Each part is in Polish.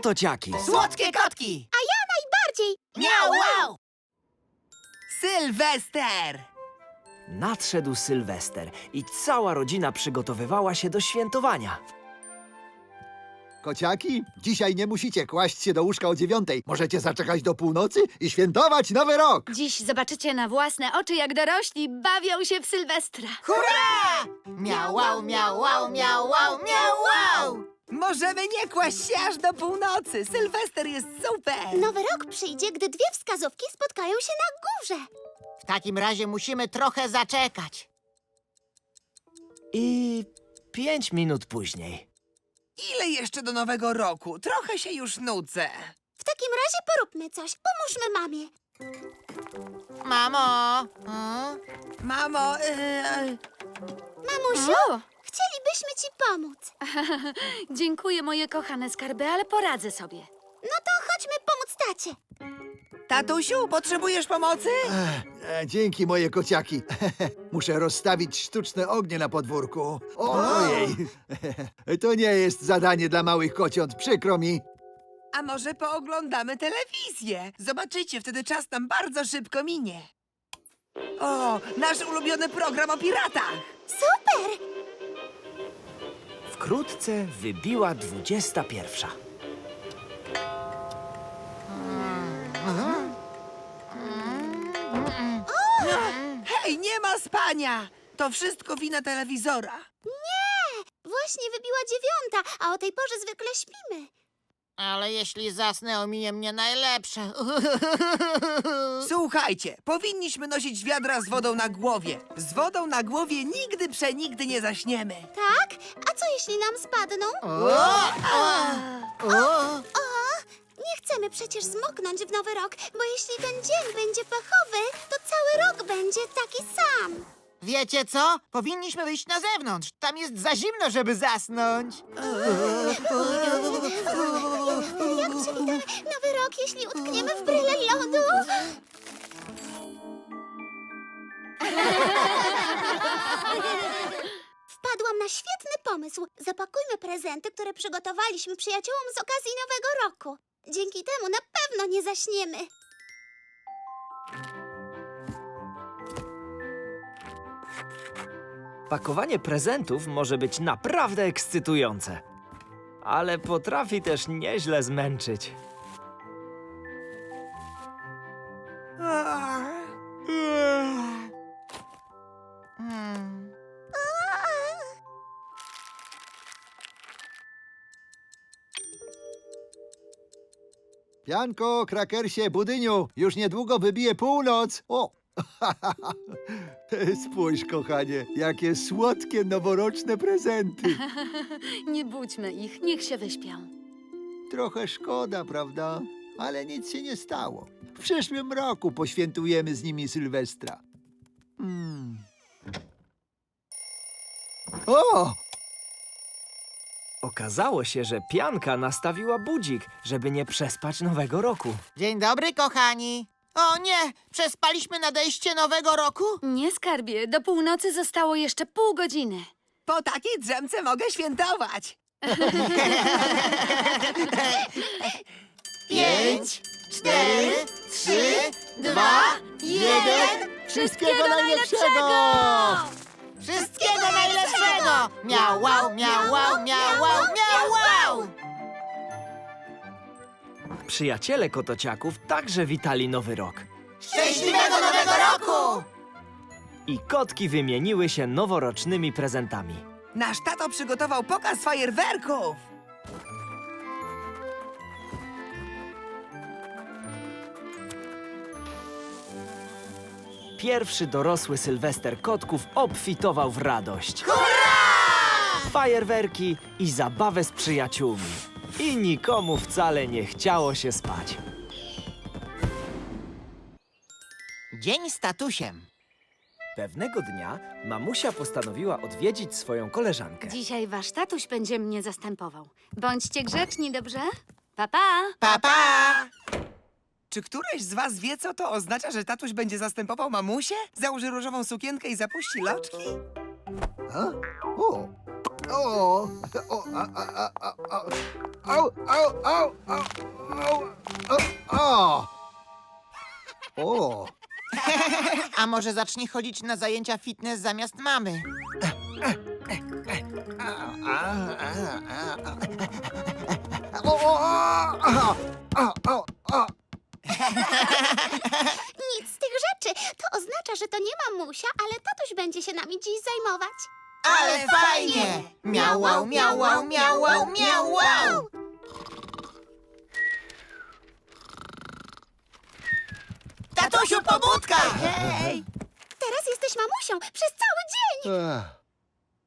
kotociaki. Słodkie kotki! A ja najbardziej! Miau, wow! Sylwester! Nadszedł Sylwester i cała rodzina przygotowywała się do świętowania. Kociaki, dzisiaj nie musicie kłaść się do łóżka o dziewiątej. Możecie zaczekać do północy i świętować Nowy Rok. Dziś zobaczycie na własne oczy, jak dorośli bawią się w Sylwestra. Hurra! Miau, wow, miau, wow, miau, wow, miau, wow! Możemy nie kłaść się aż do północy. Sylwester jest super! Nowy rok przyjdzie, gdy dwie wskazówki spotkają się na górze. W takim razie musimy trochę zaczekać. I pięć minut później. Ile jeszcze do nowego roku? Trochę się już nudzę. W takim razie poróbmy coś. Pomóżmy mamie. Mamo! Hmm? Mamo, yy, Mamusiu, O, chcielibyśmy ci pomóc. dziękuję, moje kochane skarby, ale poradzę sobie. No to chodźmy pomóc tacie. tatusiu, potrzebujesz pomocy? E, dzięki, moje kociaki. Muszę rozstawić sztuczne ognie na podwórku. Ojej, to nie jest zadanie dla małych kociąt, przykro mi. A może pooglądamy telewizję? Zobaczycie, wtedy czas nam bardzo szybko minie. O, nasz ulubiony program o piratach. Super! Wkrótce wybiła dwudziesta pierwsza. Hej, nie ma spania! To wszystko wina telewizora. Właśnie wybiła dziewiąta, a o tej porze zwykle śpimy. Ale jeśli zasnę, ominie mnie najlepsze. Słuchajcie, powinniśmy nosić wiadra z wodą na głowie. Z wodą na głowie nigdy przenigdy nie zaśniemy. Tak? A co jeśli nam spadną? Nie chcemy przecież zmoknąć w nowy rok, bo jeśli ten dzień będzie pechowy, to cały rok będzie taki sam. Wiecie co? Powinniśmy wyjść na zewnątrz. Tam jest za zimno, żeby zasnąć. Jak przywitamy nowy rok, jeśli utkniemy w bryle lodu? Wpadłam na świetny pomysł. Zapakujmy prezenty, które przygotowaliśmy przyjaciołom z okazji Nowego Roku. Dzięki temu na pewno nie zaśniemy. Pakowanie prezentów może być naprawdę ekscytujące, ale potrafi też nieźle zmęczyć. Pianko, krakersie, budyniu, już niedługo wybije północ. O! Spójrz, kochanie, jakie słodkie noworoczne prezenty. Nie budźmy ich, niech się wyśpią. Trochę szkoda, prawda? Ale nic się nie stało. W przyszłym roku poświętujemy z nimi Sylwestra. Hmm. O! Okazało się, że pianka nastawiła budzik, żeby nie przespać nowego roku. Dzień dobry, kochani. O nie, przespaliśmy nadejście nowego roku? Nie skarbie, do północy zostało jeszcze pół godziny. Po takiej drzemce mogę świętować. Pięć, cztery, trzy, dwa, jeden. Wszystkiego najlepszego! Wszystkiego najlepszego! Miau, wow, miau, wow, miau, wow, miau, wow! Przyjaciele kotociaków także witali nowy rok. Szczęśliwego nowego roku! I kotki wymieniły się noworocznymi prezentami. Nasz tato przygotował pokaz fajerwerków. Pierwszy dorosły Sylwester kotków obfitował w radość. Fajerwerki i zabawę z przyjaciółmi. I nikomu wcale nie chciało się spać. Dzień z tatusiem. Pewnego dnia mamusia postanowiła odwiedzić swoją koleżankę. Dzisiaj wasz tatuś będzie mnie zastępował. Bądźcie grzeczni, dobrze? Pa, pa! Pa, pa! Czy któreś z was wie, co to oznacza, że tatuś będzie zastępował mamusię? Założy różową sukienkę i zapuści loczki? O! O, o, a, a, a, a, a, au, au, au, au, au, o, o. O, A może zacznie chodzić na zajęcia fitness zamiast mamy? o, o, o, o, o, o. Nic z tych rzeczy. To oznacza, że to nie mamusia, ale tatuś będzie się nami dziś zajmować. Ale fajnie! Miau, wow, miau, wow, miau, wow, miau, wow! Tatusiu, pobudka! Hej! Teraz jesteś mamusią przez cały dzień. Ech.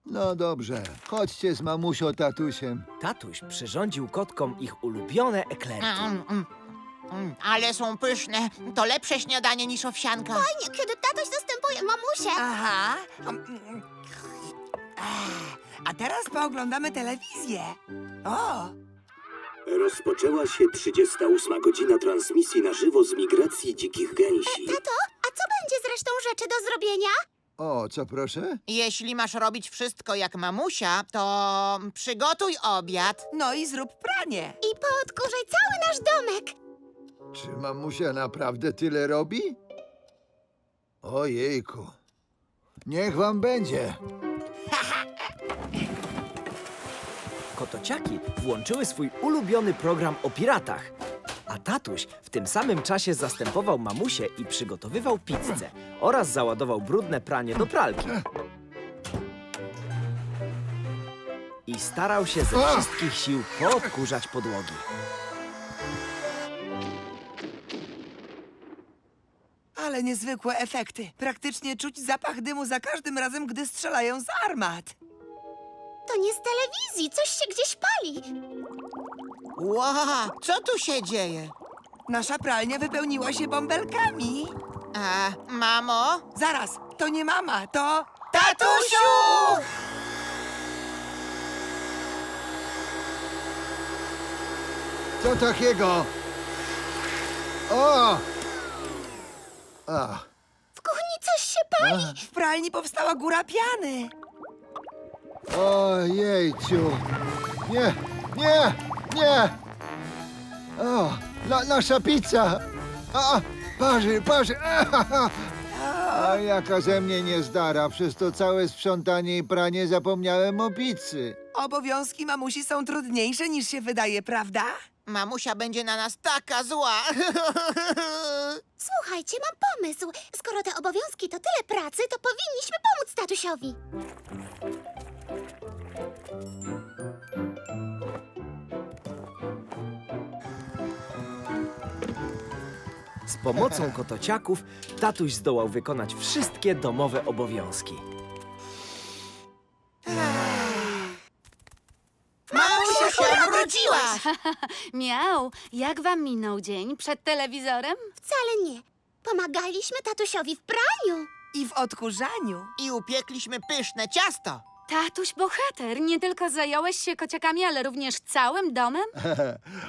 No dobrze, chodźcie z mamusią, tatusiem. Tatuś przyrządził kotkom ich ulubione eklerki. Mm, mm, mm, ale są pyszne. To lepsze śniadanie niż owsianka. Fajnie, kiedy tatuś zastępuje mamusię. Aha. Mm. A teraz pooglądamy telewizję. O! Rozpoczęła się 38 godzina transmisji na żywo z migracji dzikich gęsi. Tato, a co będzie z resztą rzeczy do zrobienia? O, co proszę? Jeśli masz robić wszystko jak mamusia, to przygotuj obiad. No i zrób pranie. I poodkurzaj cały nasz domek. Czy mamusia naprawdę tyle robi? Ojejku. Niech wam będzie. Kotociaki włączyły swój ulubiony program o piratach. A tatuś w tym samym czasie zastępował mamusię i przygotowywał pizzę oraz załadował brudne pranie do pralki. I starał się ze wszystkich sił poodkurzać podłogi. Ale niezwykłe efekty. Praktycznie czuć zapach dymu za każdym razem, gdy strzelają z armat. To nie z telewizji, coś się gdzieś pali. Ła, co tu się dzieje? Nasza pralnia wypełniła się bąbelkami. A, mamo? Zaraz, to nie mama, to... Tatusiu! Co takiego? O! A, W kuchni coś się pali. W pralni powstała góra piany. Ojejciu. Nie, nie, nie. O, na, nasza pizza. A, parzy, parzy. A jaka ze mnie niezdara. Przez to całe sprzątanie i pranie zapomniałem o pizzy. Obowiązki mamusi są trudniejsze niż się wydaje, prawda? Mamusia będzie na nas taka zła. Słuchajcie, mam pomysł. Skoro te obowiązki to tyle pracy, to powinniśmy pomóc tatusiowi. Pomocą kotociaków tatuś zdołał wykonać wszystkie domowe obowiązki. Mamusia się wróciła! Miał, jak wam minął dzień przed telewizorem? Wcale nie. Pomagaliśmy tatusiowi w praniu. I w odkurzaniu. I upiekliśmy pyszne ciasto. Tatuś bohater, nie tylko zająłeś się kociakami, ale również całym domem?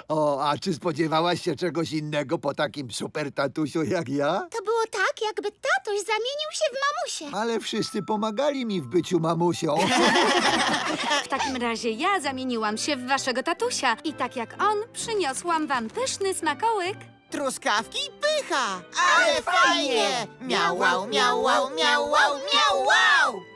O, a czy spodziewałaś się czegoś innego po takim super tatusiu jak ja? To było tak, jakby tatuś zamienił się w mamusię. Ale wszyscy pomagali mi w byciu mamusią. W takim razie ja zamieniłam się w waszego tatusia i tak jak on, przyniosłam wam pyszny smakołyk. Truskawki i pycha! Ale fajnie! Miau, wow, miau, wow, miau, wow, miau, wow!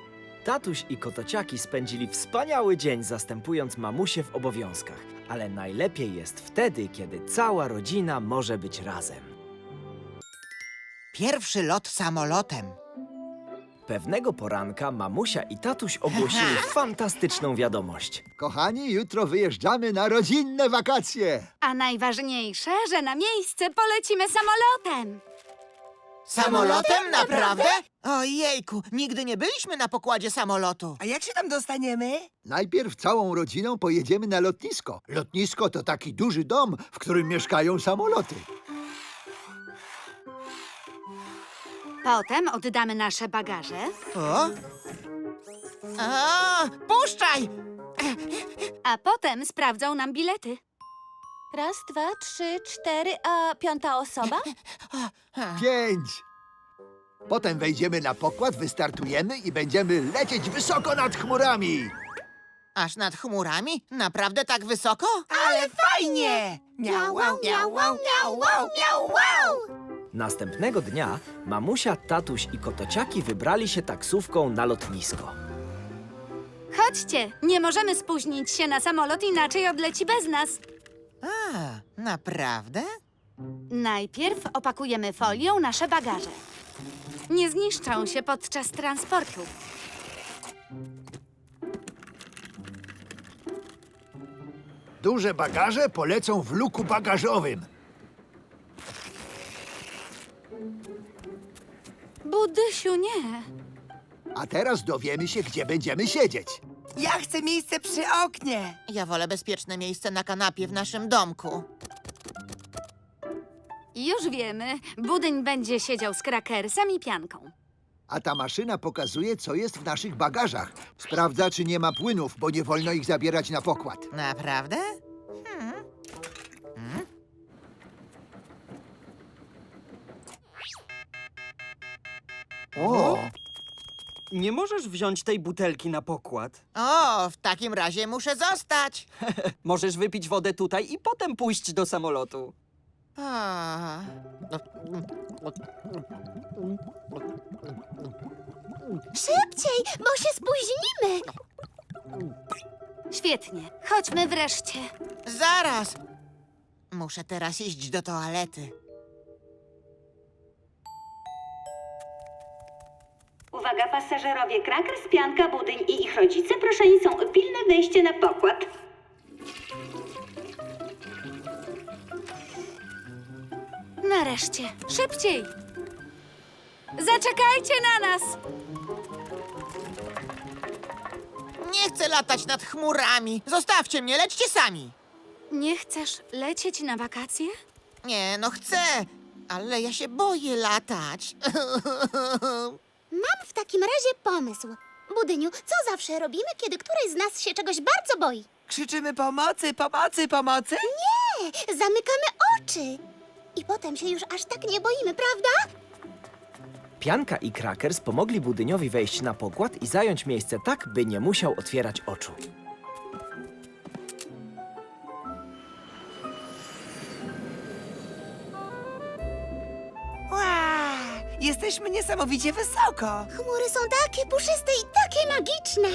Tatuś i kotociaki spędzili wspaniały dzień zastępując mamusię w obowiązkach. Ale najlepiej jest wtedy, kiedy cała rodzina może być razem. Pierwszy lot samolotem. Pewnego poranka mamusia i tatuś ogłosili fantastyczną wiadomość. Kochani, jutro wyjeżdżamy na rodzinne wakacje. A najważniejsze, że na miejsce polecimy samolotem. Samolotem? Naprawdę? Ojejku, nigdy nie byliśmy na pokładzie samolotu. A jak się tam dostaniemy? Najpierw całą rodziną pojedziemy na lotnisko. Lotnisko to taki duży dom, w którym mieszkają samoloty. Potem oddamy nasze bagaże, O? A, puszczaj! a potem sprawdzą nam bilety. Raz, dwa, trzy, cztery, a piąta osoba? Pięć. Potem wejdziemy na pokład, wystartujemy i będziemy lecieć wysoko nad chmurami. Aż nad chmurami? Naprawdę tak wysoko? Ale fajnie! Miau, wow, miau, wow, miau, wow, miau, wow! Następnego dnia mamusia, tatuś i kotociaki wybrali się taksówką na lotnisko. Chodźcie, nie możemy spóźnić się na samolot, inaczej odleci bez nas. A, naprawdę? Najpierw opakujemy folią nasze bagaże. Nie zniszczą się podczas transportu. Duże bagaże polecą w luku bagażowym. Budysiu, nie. A teraz dowiemy się, gdzie będziemy siedzieć. Ja chcę miejsce przy oknie. Ja wolę bezpieczne miejsce na kanapie w naszym domku. Już wiemy, budyń będzie siedział z krakersem i pianką. A ta maszyna pokazuje, co jest w naszych bagażach. Sprawdza, czy nie ma płynów, bo nie wolno ich zabierać na pokład. Naprawdę? O! Nie możesz wziąć tej butelki na pokład. O, w takim razie muszę zostać. Możesz wypić wodę tutaj i potem pójść do samolotu. A, Szybciej, bo się spóźnimy! Świetnie, chodźmy wreszcie. zaraz. Muszę teraz iść do toalety. Uwaga pasażerowie, Krakers, Pianka, Budyń i ich rodzice proszeni są o pilne wejście na pokład. Nareszcie, szybciej! Zaczekajcie na nas! Nie chcę latać nad chmurami. Zostawcie mnie, lećcie sami. Nie chcesz lecieć na wakacje? Nie, no chcę, ale ja się boję latać. Mam w takim razie pomysł. Budyniu, co zawsze robimy, kiedy któryś z nas się czegoś bardzo boi? Krzyczymy pomocy, pomocy, pomocy? Nie, zamykamy oczy. I potem się już aż tak nie boimy, prawda? Pianka i Krakers pomogli budyniowi wejść na pokład i zająć miejsce tak, by nie musiał otwierać oczu. Jesteśmy niesamowicie wysoko. Chmury są takie puszyste i takie magiczne.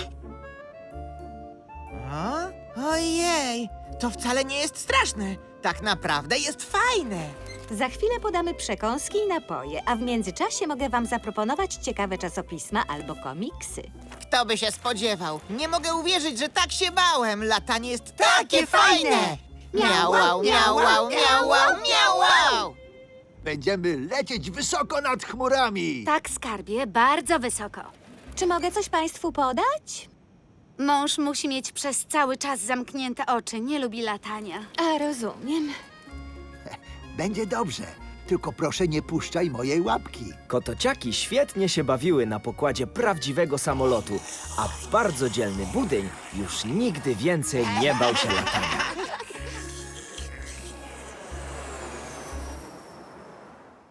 O? Ojej, to wcale nie jest straszne. Tak naprawdę jest fajne. Za chwilę podamy przekąski i napoje, a w międzyczasie mogę wam zaproponować ciekawe czasopisma albo komiksy. Kto by się spodziewał? Nie mogę uwierzyć, że tak się bałem. Latanie jest takie, Takie fajne. fajne. Miau, wow, miau, wow, miau, wow, miau, wow. Będziemy lecieć wysoko nad chmurami. Tak, skarbie, bardzo wysoko. Czy mogę coś państwu podać? Mąż musi mieć przez cały czas zamknięte oczy, nie lubi latania. A, rozumiem. Będzie dobrze. Tylko proszę nie puszczaj mojej łapki. Kotociaki świetnie się bawiły na pokładzie prawdziwego samolotu, a bardzo dzielny budyń już nigdy więcej nie bał się latania.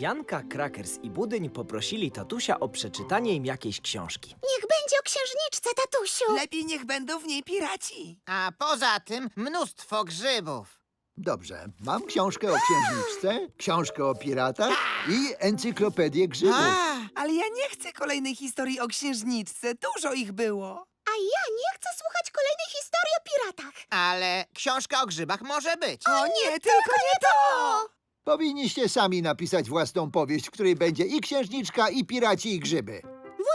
Pianka, Krakers i Budyń poprosili tatusia o przeczytanie im jakiejś książki. Niech będzie o księżniczce, tatusiu. Lepiej niech będą w niej piraci. A poza tym mnóstwo grzybów. Dobrze, mam książkę o księżniczce, książkę o piratach i encyklopedię grzybów. A, Ale ja nie chcę kolejnej historii o księżniczce. Dużo ich było. A ja nie chcę słuchać kolejnej historii o piratach. ale książka o grzybach może być. O nie, tylko nie to! Powinniście sami napisać własną powieść, w której będzie i księżniczka, i piraci, i grzyby.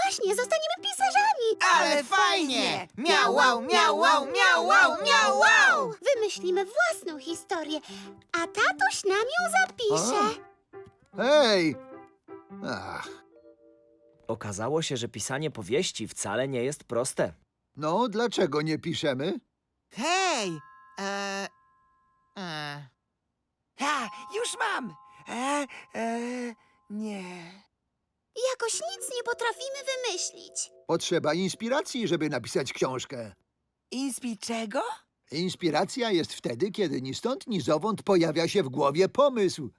Właśnie, zostaniemy pisarzami. Ale fajnie! Miau, wow, miau, wow, miau, wow, miau, wow! Wymyślimy własną historię, a tatuś nam ją zapisze. Hej! Ach, Okazało się, że pisanie powieści wcale nie jest proste. no dlaczego nie piszemy? Hej! E, e, Ha, już mam. E, e, nie. Jakoś nic nie potrafimy wymyślić. Potrzeba inspiracji, żeby napisać książkę. Inspi czego? Inspiracja jest wtedy, kiedy ni stąd, ni zowąd pojawia się w głowie pomysł.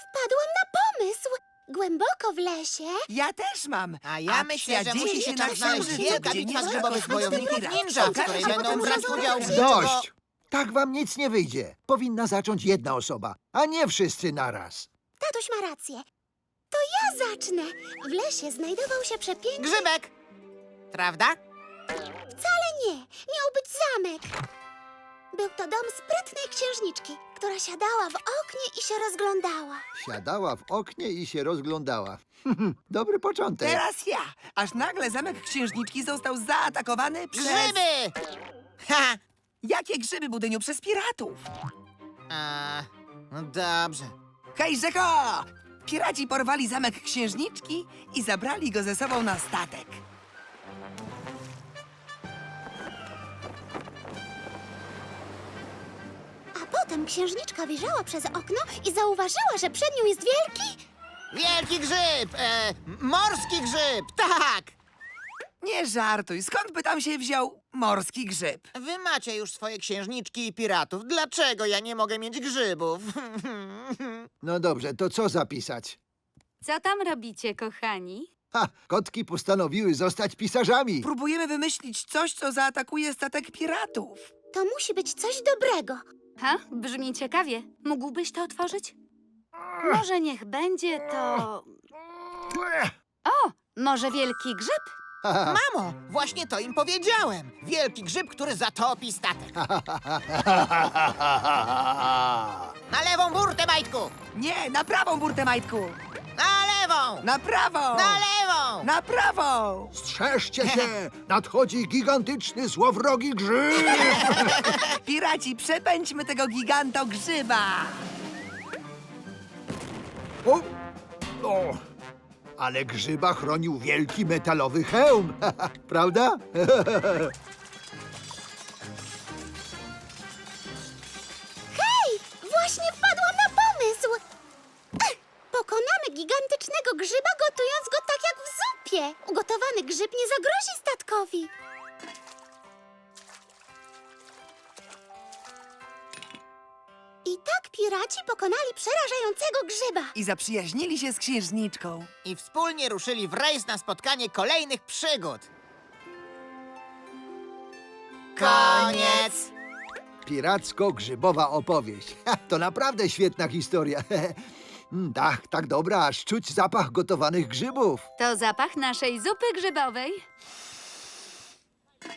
Wpadłam na pomysł. głęboko w lesie. Ja też mam. A ja myślę, że dzieje musi się się na tam znaleźć gdzie bitwa nie grzybowych pirat. ninja, w której będą brać udział. Dość! Tak wam nic nie wyjdzie. Powinna zacząć jedna osoba, a nie wszyscy naraz. Tatuś ma rację. To ja zacznę. W lesie znajdował się przepiękny... Grzybek! Prawda? Wcale nie. Miał być zamek. Był to dom sprytnej księżniczki, która siadała w oknie i się rozglądała. Siadała w oknie i się rozglądała. Dobry początek. Teraz ja. Aż nagle zamek księżniczki został zaatakowany przez... Grzyby! Ha! Jakie grzyby, Budyniu? Przez piratów. A, no dobrze. Hej, Rzeko! Piraci porwali zamek księżniczki i zabrali go ze sobą na statek. A potem księżniczka wyjrzała przez okno i zauważyła, że przed nią jest wielki... Wielki grzyb! E, morski grzyb! Tak! Nie żartuj, skąd by tam się wziął morski grzyb? Wy macie już swoje księżniczki i piratów. Dlaczego ja nie mogę mieć grzybów? No dobrze, to co zapisać? Co tam robicie, kochani? Ha, kotki postanowiły zostać pisarzami. Próbujemy wymyślić coś, co zaatakuje statek piratów. To musi być coś dobrego. Ha? Brzmi ciekawie. Mógłbyś to otworzyć? Może niech będzie to... O, może wielki grzyb? Mamo, właśnie to im powiedziałem. Wielki grzyb, który zatopi statek. Na lewą burtę, Majtku! Nie, na prawą burtę, Majtku! Na lewą! Na prawą! Na lewą! Na prawą! Strzeżcie się! Nadchodzi gigantyczny, złowrogi grzyb! Piraci, przepędźmy tego giganto grzyba! O! o! Ale grzyba chronił wielki metalowy hełm, prawda? Hej, właśnie wpadłam na pomysł. Pokonamy gigantycznego grzyba, gotując go tak jak w zupie. Ugotowany grzyb nie zagrozi statkowi. I tak piraci pokonali przerażającego grzyba. I zaprzyjaźnili się z księżniczką. I wspólnie ruszyli w rejs na spotkanie kolejnych przygód. Koniec! Piracko-grzybowa opowieść. Ha, To naprawdę świetna historia. Mm, Tak, tak dobra, aż czuć zapach gotowanych grzybów. To zapach naszej zupy grzybowej.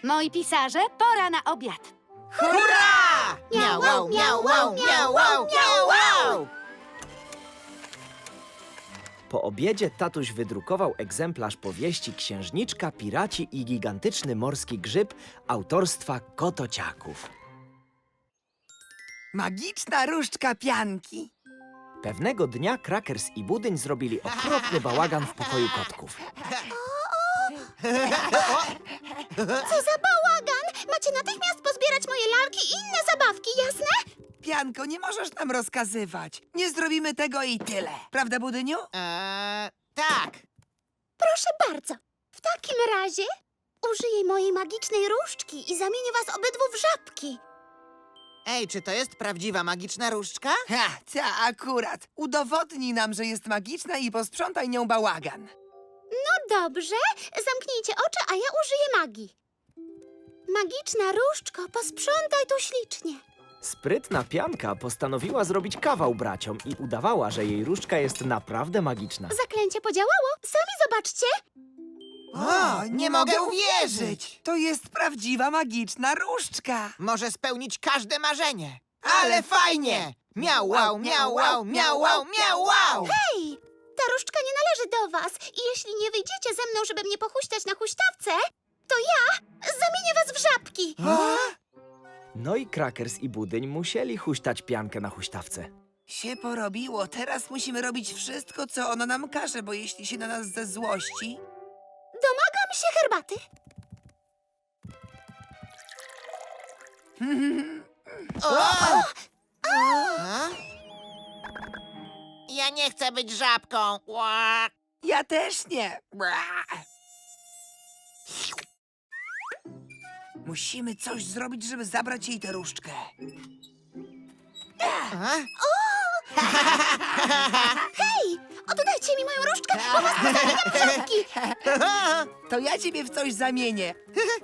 Moi pisarze, pora na obiad. Hurra! Miau, wow, miau, wow, miau, wow, miau, wow! Po obiedzie tatuś wydrukował egzemplarz powieści Księżniczka, Piraci i Gigantyczny Morski Grzyb autorstwa Kotociaków. Magiczna różdżka pianki. Pewnego dnia Krakers i Budyń zrobili okropny bałagan w pokoju kotków. Co za bałagan! Macie natychmiast pozbierać moje lalki i inne zabawki, jasne? Pianko, nie możesz nam rozkazywać. Nie zrobimy tego i tyle. Prawda, Budyniu? Eee, tak. Proszę bardzo. W takim razie użyję mojej magicznej różdżki i zamienię was obydwu w żabki. Ej, czy to jest prawdziwa magiczna różdżka? Ha, ta akurat. Udowodnij nam, że jest magiczna i posprzątaj nią bałagan. No dobrze, zamknijcie oczy, a ja użyję magii. Magiczna różdżko, posprzątaj tu ślicznie. Sprytna pianka postanowiła zrobić kawał braciom i udawała, że jej różdżka jest naprawdę magiczna. Zaklęcie podziałało. Sami zobaczcie. O, nie mogę uwierzyć! To jest prawdziwa magiczna różdżka. Może spełnić każde marzenie. Ale fajnie! Miau, wow, miau, wow, miau, wow, miau, wow! Hej, ta różdżka nie należy do was. I jeśli nie wyjdziecie ze mną, żeby mnie pochuśtać na huśtawce, to ja zamienię was w żabki. No i Krakers i Budyń musieli huśtać piankę na huśtawce. Się porobiło. Teraz musimy robić wszystko, co ono nam każe, bo jeśli się na nas ze złości... Domagam się herbaty. Ja nie chcę być żabką. Ła. Ja też nie. Bra. Musimy coś zrobić, żeby zabrać jej tę różdżkę. Hej, oddajcie mi moją różdżkę, bo was w żabki! To ja ciebie w coś zamienię.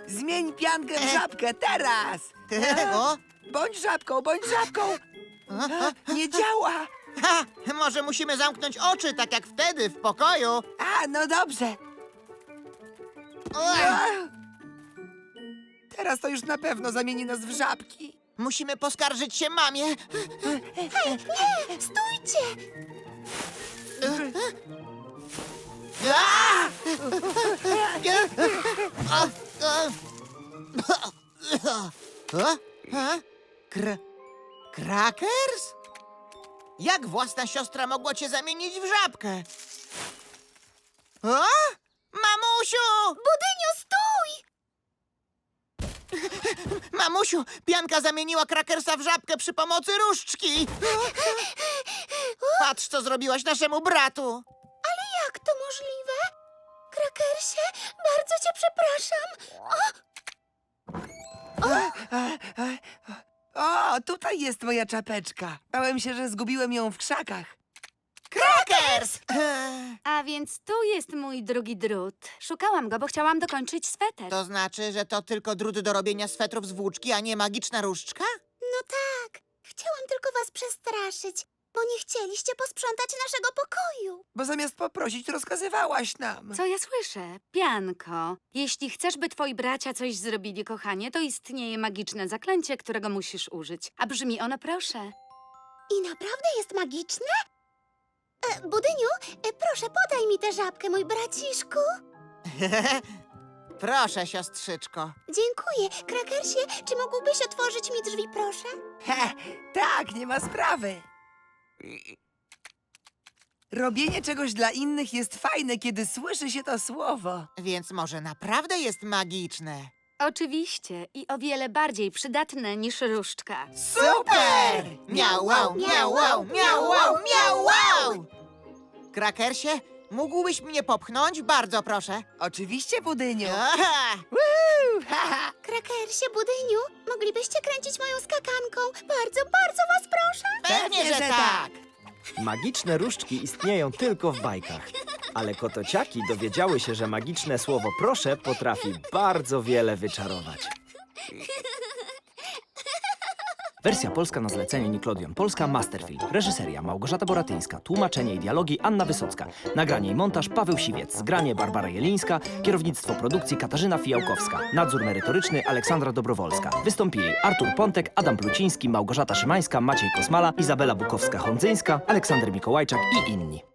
Zmień piankę w żabkę teraz! O, Bądź żabką, bądź żabką! Nie działa! ha, może musimy zamknąć oczy, tak jak wtedy w pokoju. A, no dobrze. Teraz to już na pewno zamieni nas w żabki. Musimy poskarżyć się mamie. Hej, nie! Stójcie! Kr... Krakers? Jak własna siostra mogła cię zamienić w żabkę? A? Mamusiu! Budyniu, stój! Mamusiu, pianka zamieniła krakersa w żabkę przy pomocy różdżki. Patrz, co zrobiłaś naszemu bratu. Ale jak to możliwe? Krakersie, bardzo cię przepraszam. O, tutaj jest moja czapeczka. Bałem się, że zgubiłem ją w krzakach. Krakers! A więc tu jest mój drugi drut. Szukałam go, bo chciałam dokończyć sweter. To znaczy, że to tylko drut do robienia swetrów z włóczki, a nie magiczna różdżka? No tak, chciałam tylko was przestraszyć, bo nie chcieliście posprzątać naszego pokoju. Bo zamiast poprosić, rozkazywałaś nam. Co ja słyszę? Pianko, jeśli chcesz, by twoi bracia coś zrobili, kochanie, to istnieje magiczne zaklęcie, którego musisz użyć. A brzmi ono proszę. I naprawdę jest magiczne? E, Budyniu, e, proszę podaj mi tę żabkę, mój braciszku. Proszę, siostrzyczko. Dziękuję. Krakersie, czy mógłbyś otworzyć mi drzwi, proszę? He, tak, nie ma sprawy. Robienie czegoś dla innych jest fajne, kiedy słyszy się to słowo. Więc może naprawdę jest magiczne. Oczywiście i o wiele bardziej przydatne niż różdżka. Super! Miau, wow, miau, wow, miau, wow, miau, wow! Krakersie, mógłbyś mnie popchnąć? Bardzo proszę. Oczywiście, Budyniu. Aha! Krakersie, Budyniu, moglibyście kręcić moją skakanką? Bardzo, bardzo was proszę. Pewnie, że tak. Magiczne różdżki istnieją tylko w bajkach. Ale kotociaki dowiedziały się, że magiczne słowo proszę potrafi bardzo wiele wyczarować. Wersja polska na zlecenie Nickelodeon Polska Masterfilm. Reżyseria Małgorzata Boratyńska. Tłumaczenie i dialogi Anna Wysocka. Nagranie i montaż Paweł Siwiec. Zgranie Barbara Jelińska. Kierownictwo produkcji Katarzyna Fijałkowska. Nadzór merytoryczny Aleksandra Dobrowolska. Wystąpili Artur Pontek, Adam Pluciński, Małgorzata Szymańska, Maciej Kosmala, Izabela Bukowska-Hondzyńska, Aleksander Mikołajczak i inni.